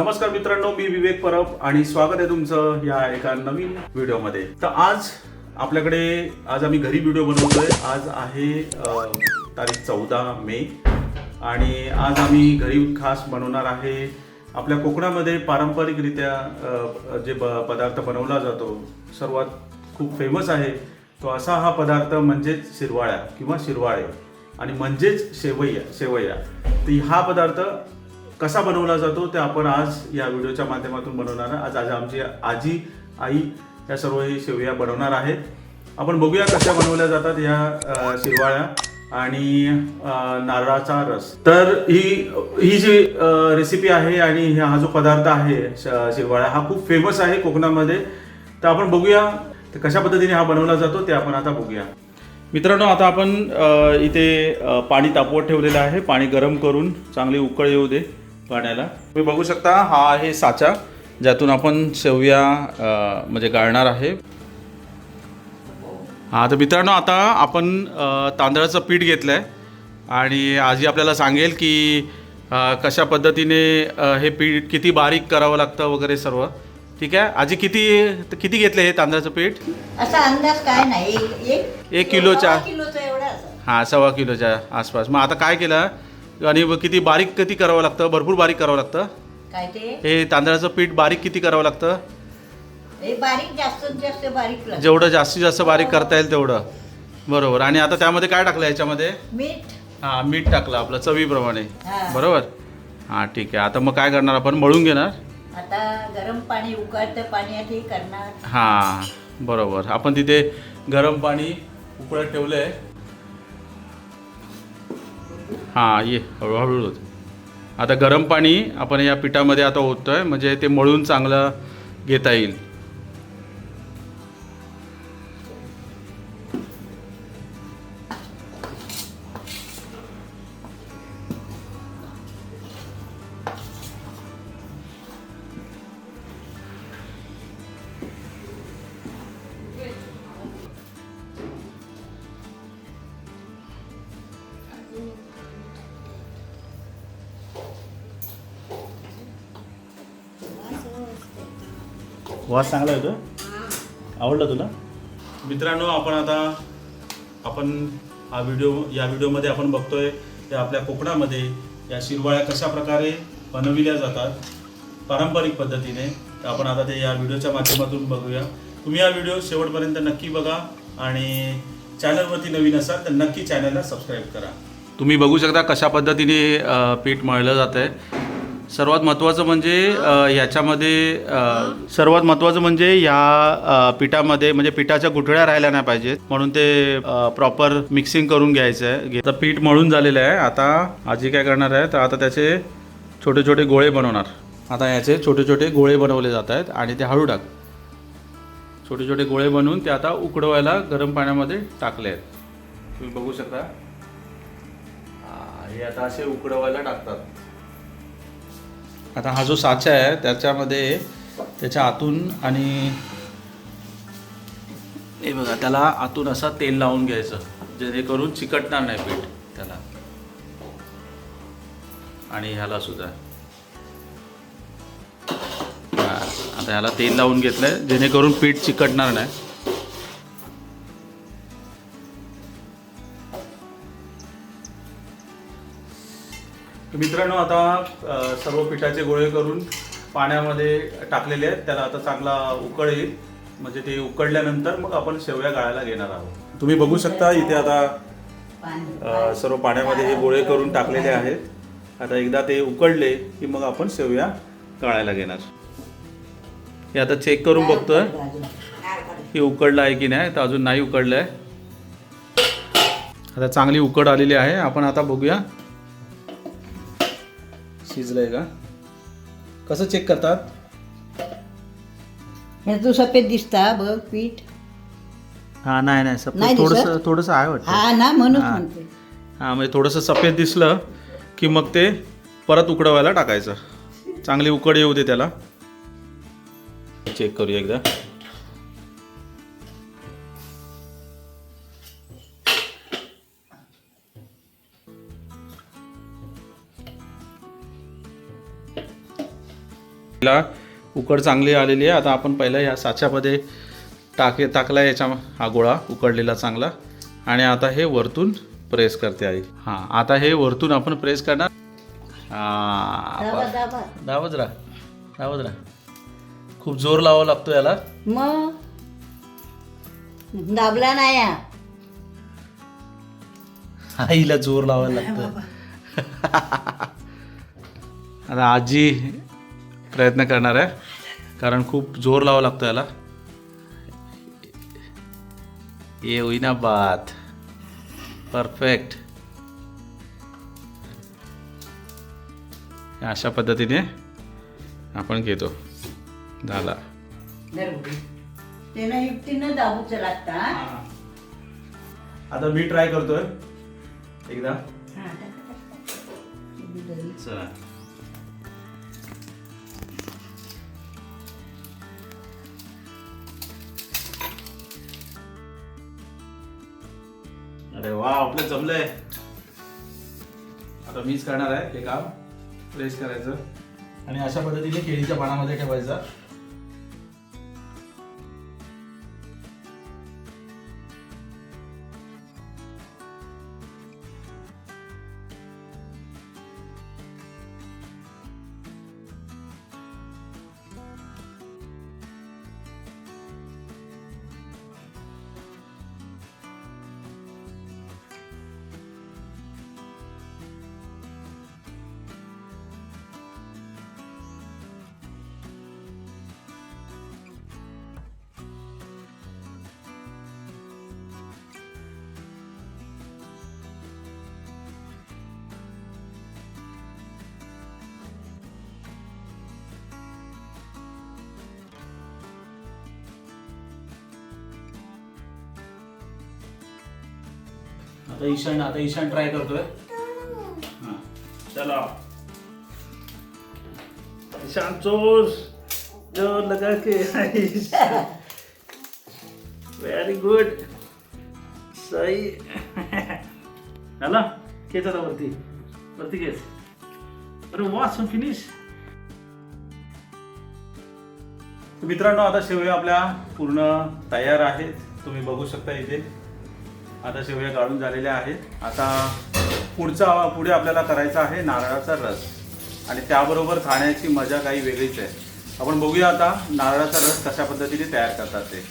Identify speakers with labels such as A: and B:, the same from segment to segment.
A: नमस्कार मित्रांनो मी विवेक परब आणि स्वागत आहे तुमचं या एका नवीन व्हिडिओमध्ये. तर आज आपल्याकडे आज आम्ही घरी व्हिडिओ बनवतोय. आज आहे तारीख चौदा मे. आणि आज आम्ही घरी खास बनवणार आहे आपल्या कोकणामध्ये पारंपरिकरित्या जे ब पदार्थ बनवला जातो सर्वात खूप फेमस आहे तो असा हा पदार्थ म्हणजेच शिरवाळ्या किंवा शिरवाळे आणि म्हणजेच शेवया शेवया तर हा पदार्थ कसा बनवला जातो ते आपण आज या व्हिडिओच्या माध्यमातून बनवणार आहे आज आज आमची आजी आई या सर्व ही शेवया बनवणार आहेत. आपण बघूया कशा बनवल्या जातात या अ, शिरवाळ्या आणि नारळाचा रस. तर ही ही जी रेसिपी आहे आणि हा जो पदार्थ आहे श- शिरवाळ्या हा खूप फेमस आहे कोकणामध्ये. तर आपण बघूया तर कशा पद्धतीने हा बनवला जातो ते आपण आता बघूया. मित्रांनो आता आपण इथे पाणी तापवत ठेवलेलं आहे. पाणी गरम करून चांगली उकळ येऊ दे. पाण्याला तुम्ही बघू शकता हा आहे साचा ज्यातून आपण शेवया म्हणजे गाळणार आहे. हा तर मित्रांनो आता आपण तांदळाचं पीठ घेतलं आहे आणि आजी आपल्याला सांगेल की कशा पद्धतीने हे पीठ किती बारीक करावं लागतं वगैरे सर्व. ठीक आहे? आजी किती किती घेतलं हे तांदळाचं पीठ?
B: असा अंदाज काय नाही. एक
A: किलोच्या-
B: सव्वा किलोचा एवढा असं.
A: हां सव्वा किलोच्या आसपास. मग आता काय केलं? आणि किती बारीक किती करावं लागतं? भरपूर बारीक करावं लागतं.
B: काय ते?
A: हे तांदळाचं पीठ बारीक किती करावं लागतं?
B: हे बारीक जास्तीत जास्त बारीक लागतं.
A: जेवढं जास्तीत जास्त बारीक करता येईल तेवढं. बरोबर. आणि आता त्यामध्ये काय टाकलं याच्यामध्ये?
B: मीठ.
A: हां मीठ टाकलं आपलं चवीप्रमाणे.
B: हा.
A: बरोबर? हां ठीक आहे. आता मग काय करणार आपण? मळून घेणार?
B: आता गरम पाणी उकळतं पाण्यात करणार.
A: हां बरोबर. आपण तिथे गरम पाणी उकळत ठेवलं आहे हां ये. हळूहळू होतं. आता गरम पाणी आपण या पिठामध्ये आता ओततोय म्हणजे ते मळून चांगलं घेता येईल. वास चांगला येतो आवडला तुला? मित्रांनो आपण आता आपण हा व्हिडिओ या व्हिडिओमध्ये आपण बघतोय की आपल्या कोकणामध्ये या शिरवाळ्या कशा प्रकारे बनविल्या जातात पारंपरिक पद्धतीने. तर आपण आता ते या व्हिडिओच्या माध्यमातून बघूया. तुम्ही हा व्हिडिओ शेवटपर्यंत नक्की बघा आणि चॅनलवरती नवीन असाल तर नक्की चॅनलला सबस्क्राईब करा. तुम्ही बघू शकता कशा पद्धतीने पीठ मळलं जात आहे सर्वात महत्त्वाचं म्हणजे याच्यामध्ये सर्वात महत्त्वाचं म्हणजे या पिठामध्ये म्हणजे पिठाच्या गुठळ्या राहिल्या नाही पाहिजेत. म्हणून ते प्रॉपर मिक्सिंग करून घ्यायचं आहे घे- तर पीठ मळून झालेलं आहे. आता आजी काय करणार आहे तर आता त्याचे छोटे छोटे गोळे बनवणार. आता याचे छोटे छोटे गोळे बनवले जात आहेत आणि ते हळू टाक. छोटे छोटे गोळे बनवून ते आता उकडवायला गरम पाण्यामध्ये टाकले आहेत. तुम्ही बघू शकता. हे आता असे उकडवायला टाकतात. आता हा जो साचा आहे त्याच्यामध्ये त्याच्या आतून आणि हे बघा त्याला आतून असा तेल लावून घ्यायचं जेणेकरून चिकटणार नाही पीठ त्याला. आणि ह्याला सुद्धा. आता ह्याला तेल लावून घेतलंय जेणेकरून पीठ चिकटणार नाही. मित्रांनो आता सर्व पिठाचे गोळे करून पाण्यामध्ये टाकलेले आहेत. त्याला आता चांगला उकळ येईल. म्हणजे ते उकडल्यानंतर मग आपण शेवया गाळायला घेणार आहोत. तुम्ही बघू शकता इथे आता सर्व पाण्यामध्ये हे गोळे करून टाकलेले आहेत. आता एकदा ते उकडले की मग आपण शेवया गाळायला घेणार. हे आता चेक करून बघतोय. की उकडलं आहे की नाही? तर अजून नाही उकडलं आहे आता चांगली उकड आलेली आहे. आपण आता बघूया. शिजलंय का? कसं चेक करतात?
B: हे तू सफेद दिसता बघ पीठ.
A: हा नाही नाही सफेद? थोडंसं थोडंसं आहे वाटतं.
B: हा ना म्हणून. म्हणते.
A: म्हणजे थोडंसं सफेद दिसलं की मग ते परत उकडवायला टाकायचं. चांगली उकड येऊ दे त्याला. चेक करूया एकदा. तिला उकड चांगली आलेली आहे. आता आपण पहिलं या साच्यामध्ये टाके टाकला याच्या हा गोळा उकडलेला चांगला. आणि आता हे वरतून प्रेस करते आई. हां आता हे वरतून आपण प्रेस करणार. राहा. राहा. खूप जोर लावावा लागतो याला.
B: मग? दाबला नाही.
A: आईला जोर लावायला लागतं आता आजी प्रयत्न करणार आहे. कारण खूप जोर लावावा लागतो याला. ये होईना बात परफेक्ट अशा पद्धतीने आपण घेतो. झाला.
B: हा?
A: आता मी ट्राय करतोय. एकदा.
B: हा.
A: चला. अरे वा आपलं जमलंय. आता मीच करणार आहे हे काम प्रेस करायचं. आणि अशा पद्धतीने केळीच्या पानामध्ये ठेवायचं. आता ईशान आता ईशान ट्राय करतोय. हा. चला. ईशान चोस. जो लगा के व्हेरी गुड सही झाला केस आता वरती. वरती केस अरे वा फिनिश मित्रांनो आता शेवया आपल्या पूर्ण तयार आहेत. तुम्ही बघू शकता इथे. आता शेवया गाळून झालेल्या आहेत. आता पुढचा पुढे आपल्याला करायचा आहे नारळाचा रस. आणि त्याबरोबर खाण्याची मजा काही वेगळीच आहे. आपण बघूया आता नारळाचा रस कशा पद्धतीने तयार करतात ते.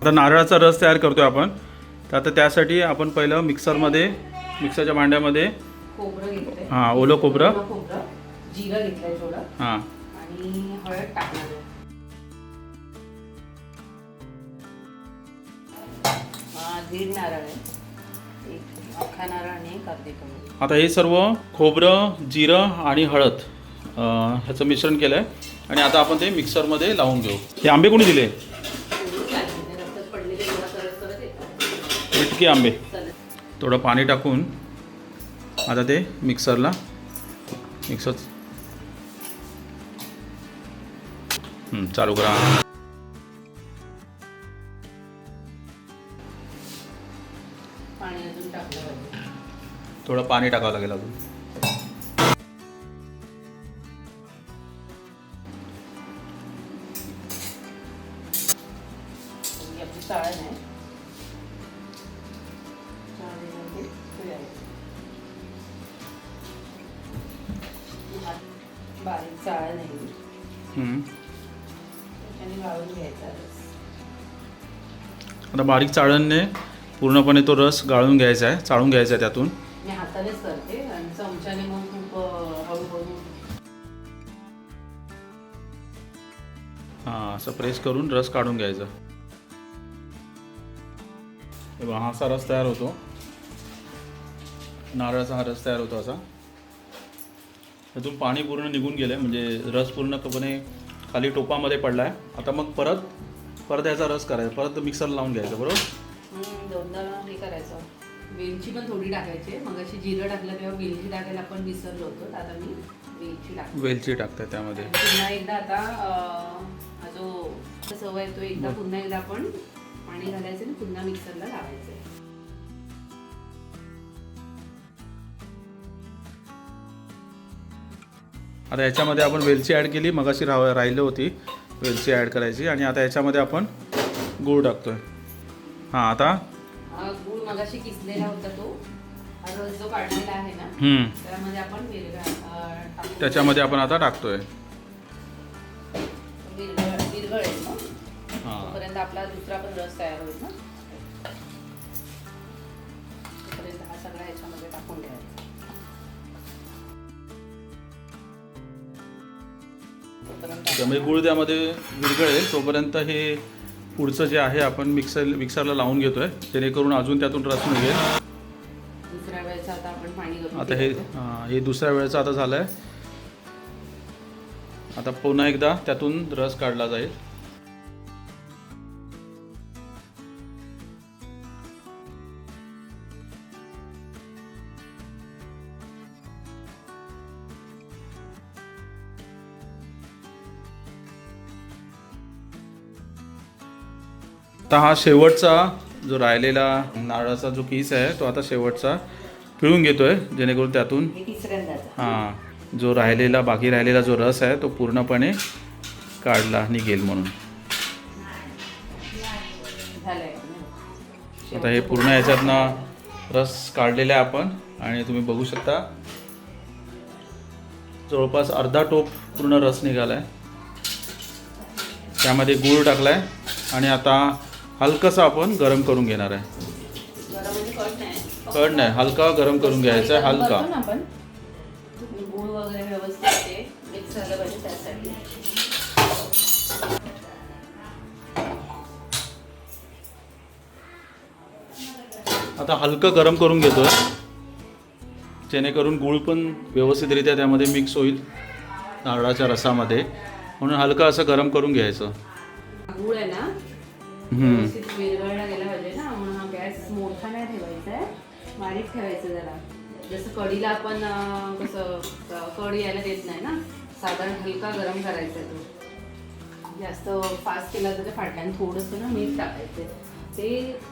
A: आता नारळाचा रस तयार करतोय आपण. तर आता त्यासाठी आपण पहिलं मिक्सरमध्ये मिक्सरच्या भांड्यामध्ये हां ओलं खोबरं. हां. आता हे सर्व खोबरं जिरं आणि हळद ह्याचं मिश्रण केलं आहे आणि आता आपण ते मिक्सरमध्ये लावून घेऊ. हे आंबे कोणी दिले? मिटके आंबे. थोडं पाणी टाकून आता ते मिक्सरला मिक्सर चालू करा. थोडं पाणी टाकावं लागेल अजून.
C: बारीक ही.
A: हं.
C: गाळून घ्यायचा रस.
A: आता बारीक चाळणने पूर्णपणे तो रस गाळून घ्यायचा आहे चाळून घ्यायचा आहे त्यातून.
C: मी हातानेच करते आणि चमच्याने मग खूप हळूहळू.
A: हां असं प्रेस करून रस काढून घ्यायचा. हा असा रस तयार होतो. नारळाचा हा रस तयार होतो असा. त्यातून पाणी पूर्ण निघून गेलं आहे म्हणजे रस पूर्णपणे खाली टोपामध्ये पडला आहे आता मग परत परत याचा रस करायचा परत मिक्सर लावून घ्यायचा बरोबर?
C: दोनदा हे करायचं. वेलची पण थोडी टाकायची मग अशी जिरं टाकलं तेव्हा वेलची टाकायला आपण विसरलो होतो आता मी वेलची लागते
A: वेलची टाकताय त्यामध्ये.
C: पुन्हा एकदा आता हा जो सवय आहे तो एकदा पुन्हा एकदा आपण पाणी घालायचं आणि पुन्हा मिक्सरला लावायचं
A: आता याच्यामध्ये आपण वेलची ॲड केली मगाशी राह राहिली होती वेलची ॲड करायची. आणि आता याच्यामध्ये आपण गूळ टाकतोय. हां आता?
C: गूळ मगाशी किसलेला होता तो. रस जो काढलेला आहे ना
A: हम्म,
C: त्यामध्ये आपण विरघळ अं, टाकू.
A: त्याच्यामध्ये आपण आता टाकतोय.
C: मग
A: हां.
C: तोपर्यंत आपला दुसरा पण रस तयार होईल ना? तोपर्यंत हा सगळा याच्यामध्ये टाकून ठेवायचा. तोपर्यंत
A: त्यामुळे गूळ त्यामध्ये विरघळेल. तोपर्यंत हे पुढचं जे आहे आपण मिक्सर मिक्सरला लावून घेतोय. जेणेकरून अजून त्यातून रस निघेल.
C: दुसऱ्या वेळेचं आता आपण पाणी
A: आता हे. हां, हे दुसऱ्या वेळेचं आता झालं आहे आता पुन्हा एकदा त्यातून रस काढला जाईल. आता हा शेवटचा जो राहिलेला नारळाचा जो किस आहे तो आता शेवटचा. पिळून घेतोय जेणेकरून त्यातून
C: हे
A: हा जो राहिलेला बाकी राहिलेला जो रस आहे तो पूर्णपणे काढला निघेल म्हणून. आता हे पूर्ण याच्यातनं रस काढलेला आहे आपण आणि तुम्ही बघू शकता. जवळपास अर्धा टोप पूर्ण रस निघाला आहे त्यामध्ये गूळ टाकलाय आणि आता हलकंसं आपण गरम करून घेणार आहे.
C: गरम कट नाही
A: कळ नाही हलका गरम करून घ्यायचा आहे हलका.
C: करतो ना आपण गूळ वगैरे व्यवस्थित ते मिक्स झालं पाहिजे त्यासाठी.
A: आता हलकं गरम करून घेतोय. जेणेकरून गूळ पण व्यवस्थितरित्या त्यामध्ये मिक्स होईल नारळाच्या रसामध्ये. म्हणून हलकं असं गरम करून घ्यायचं.
C: गूळ आहे ना. व्यवस्थित विरघळला गेला पाहिजे ना म्हणून हा गॅस मोठा नाही ठेवायचा आहे. बारीक ठेवायचं जरा. जसं कढीला आपण कसं कढ यायला देत नाही ना साधारण हलका गरम करायचा आहे तो. जास्त फास्ट केला तर ते फाटल्याने थोडंसं ना मीठ टाकायचं ते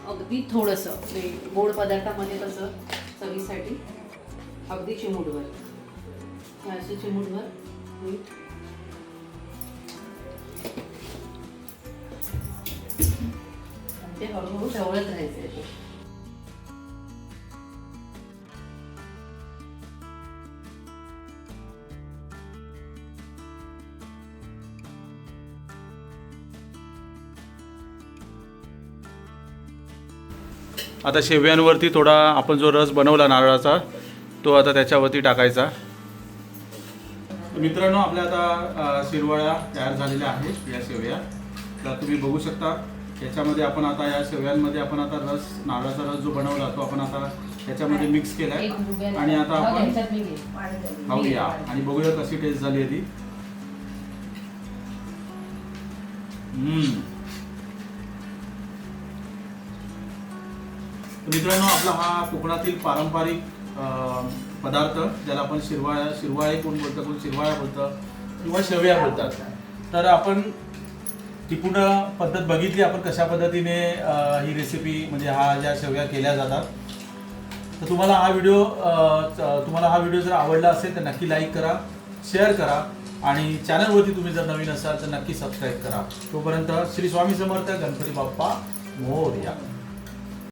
C: अगदी थोडंसं ते गोड पदार्थामध्ये कसं चवीसाठी अगदी चिमूटभर. हे असे चिमूटभर मीठ ते हळूहळू ढवळत राहायचे ते.
A: आता शेव्यांवरती थोडा आपण जो रस बनवला नारळाचा तो आता त्याच्यावरती टाकायचा. मित्रांनो आपल्या आता शिरवाळ्या शिरवळ्या तयार झालेल्या आहेत या शेवया. तर तुम्ही बघू शकता. याच्यामध्ये आपण आता या शेवयांमध्ये आपण आता रस नारळाचा रस जो बनवला तो आपण आता त्याच्यामध्ये मिक्स केलाय.
C: एक भुग्या-
A: आणि आता
C: हो,
A: आपण. खाऊया आणि बघूया कशी टेस्ट झाली आहे ती. मित्रांनो आपला हा कोकणातील पारंपरिक पदार्थ ज्याला आपण शिरवाळ्या शिरवाळे कोण बोलतं कोण शिरवाळ्या बोलतं किंवा शेवया बोलतात. तर आपण ती पूर्ण पद्धत बघितली आपण कशा पद्धतीने ही रेसिपी म्हणजे हा ज्या शेवया केल्या जातात. तर तुम्हाला हा व्हिडिओ तुम्हाला हा व्हिडिओ जर आवडला असेल तर नक्की लाईक करा शेअर करा आणि चॅनलवरती तुम्ही जर नवीन असाल तर नक्की सबस्क्राईब करा. तोपर्यंत श्री स्वामी समर्थ गणपती बाप्पा मोरया.